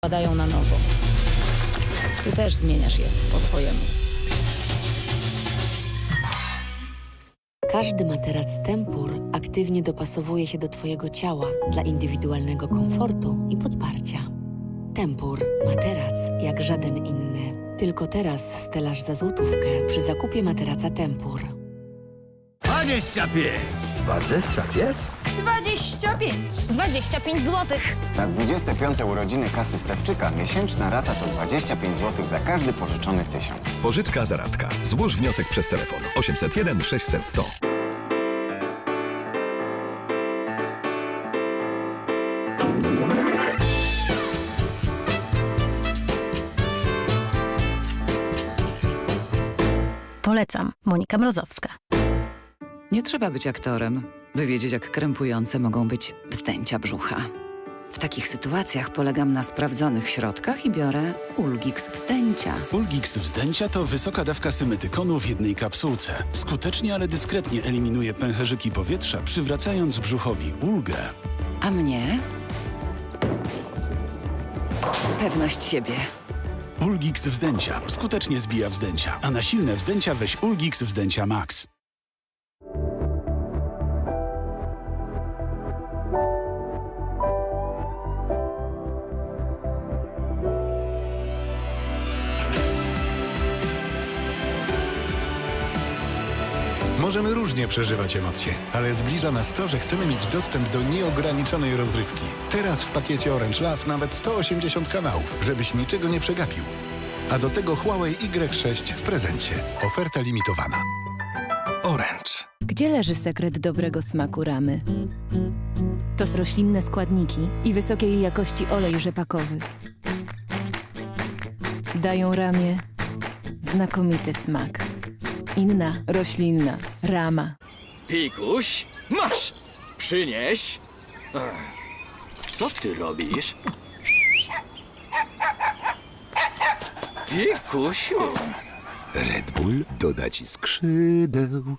padają na nowo. Ty też zmieniasz je po swojemu. Każdy materac Tempur aktywnie dopasowuje się do Twojego ciała dla indywidualnego komfortu i podparcia. Tempur, materac jak żaden inny. Tylko teraz stelaż za złotówkę przy zakupie materaca Tempur. 25. 25? 25. 25 zł. Na 25 urodziny kasy Stawczyka miesięczna rata to 25 zł za każdy pożyczony tysiąc. Pożyczka zaradka. Złóż wniosek przez telefon 801 600 100. Polecam. Monika Mrozowska. Nie trzeba być aktorem, by wiedzieć, jak krępujące mogą być wzdęcia brzucha. W takich sytuacjach polegam na sprawdzonych środkach i biorę Ulgix wzdęcia. Ulgix wzdęcia to wysoka dawka symetykonu w jednej kapsułce. Skutecznie, ale dyskretnie eliminuje pęcherzyki powietrza, przywracając brzuchowi ulgę. A mnie? Pewność siebie. Ulgix wzdęcia skutecznie zbija wzdęcia, a na silne wzdęcia weź Ulgix wzdęcia Max. Możemy różnie przeżywać emocje, ale zbliża nas to, że chcemy mieć dostęp do nieograniczonej rozrywki. Teraz w pakiecie Orange Love nawet 180 kanałów, żebyś niczego nie przegapił. A do tego Huawei Y6 w prezencie. Oferta limitowana. Orange. Gdzie leży sekret dobrego smaku ramy? To roślinne składniki i wysokiej jakości olej rzepakowy. Dają ramie znakomity smak. Inna roślinna rama. Pikuś, masz! Przynieś. Ech, Co ty robisz? Pikusiu. Red Bull doda ci skrzydeł.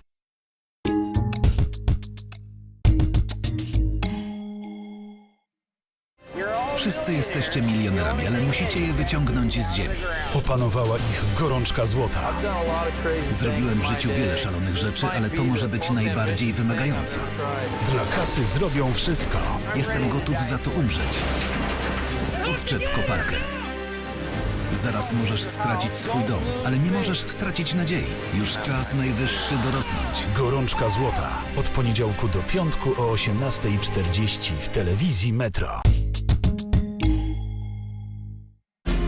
Wszyscy jesteście milionerami, ale musicie je wyciągnąć z ziemi. Opanowała ich gorączka złota. Zrobiłem w życiu wiele szalonych rzeczy, ale to może być najbardziej wymagające. Dla kasy zrobią wszystko. Jestem gotów za to umrzeć. Odczep koparkę. Zaraz możesz stracić swój dom, ale nie możesz stracić nadziei. Już czas najwyższy dorosnąć. Gorączka złota. Od poniedziałku do piątku o 18.40 w telewizji Metro.